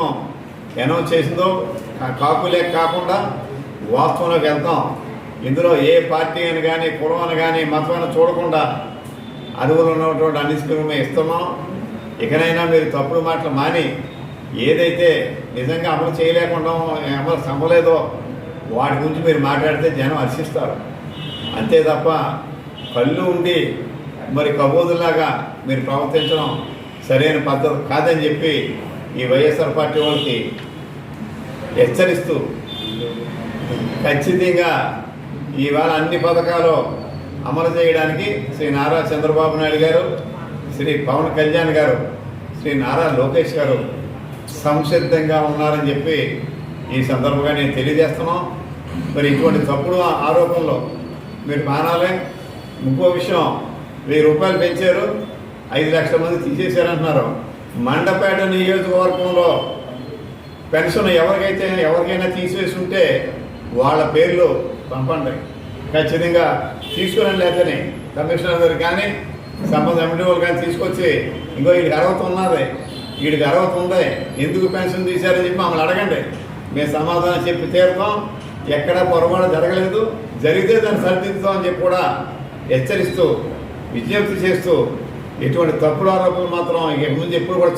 Announce చేసిందో కా- కాకులే కాకుండా వాస్తవంలోకి వెళ్తాం. ఇందులో ఏ పార్టీ అని కానీ కులం అని కానీ మతం అని చూడకుండా అరువులు ఉన్నటువంటి అన్ని స్కీములు మేము ఇస్తున్నాం. ఇకనైనా మీరు తప్పుడు మాటలు మాని ఏదైతే నిజంగా అమలు చేయలేకుండా అమలు సమ్మలేదో వాటి గురించి మీరు మాట్లాడితే జనం హర్షిస్తారు. అంతే తప్ప కళ్ళు ఉండి మరి కబోదులాగా మీరు ప్రవర్తించడం సరైన పద్ధతి కాదని చెప్పి ఈ వైఎస్ఆర్ పార్టీ వాళ్ళకి హెచ్చరిస్తూ ఖచ్చితంగా ఇవాళ అన్ని పథకాలు అమలు చేయడానికి శ్రీ నారా చంద్రబాబు నాయుడు గారు శ్రీ పవన్ కళ్యాణ్ గారు శ్రీ నారా లోకేష్ గారు సంసిద్ధంగా ఉన్నారని చెప్పి ఈ సందర్భంగా నేను తెలియజేస్తున్నాం. మరి ఇటువంటి తప్పుడు ఆరోపణలు మీరు మానాలే ఇంకో విషయం వెయ్యి రూపాయలు పెంచారు ఐదు లక్షల మంది తీసేశారంటున్నారు. మండపేట నియోజకవర్గంలో పెన్షన్ ఎవరికైతే ఎవరికైనా తీసివేసి ఉంటే వాళ్ళ పేర్లు పంపండి. ఖచ్చితంగా తీసుకురండి లేదని కమిషనర్ గారు కానీ సంబంధ ఎండి కానీ తీసుకొచ్చి ఇంకో వీడికి అర్హత ఉన్నది. వీడికి అర్హత ఉంది. ఎందుకు పెన్షన్ తీశారని చెప్పి మమ్మల్ని అడగండి. మేము సమాధానం చెప్పి తీరుతాం. ఎక్కడ పొరపాటు జరగలేదు. జరిగితే దాన్ని సరిదిద్దుతాం అని చెప్పి కూడా హెచ్చరిస్తూ విజ్ఞప్తి చేస్తూ ఎటువంటి తప్పుడు ఆరోపణలు మాత్రం ఇక ముందు ఎప్పుడు కూడా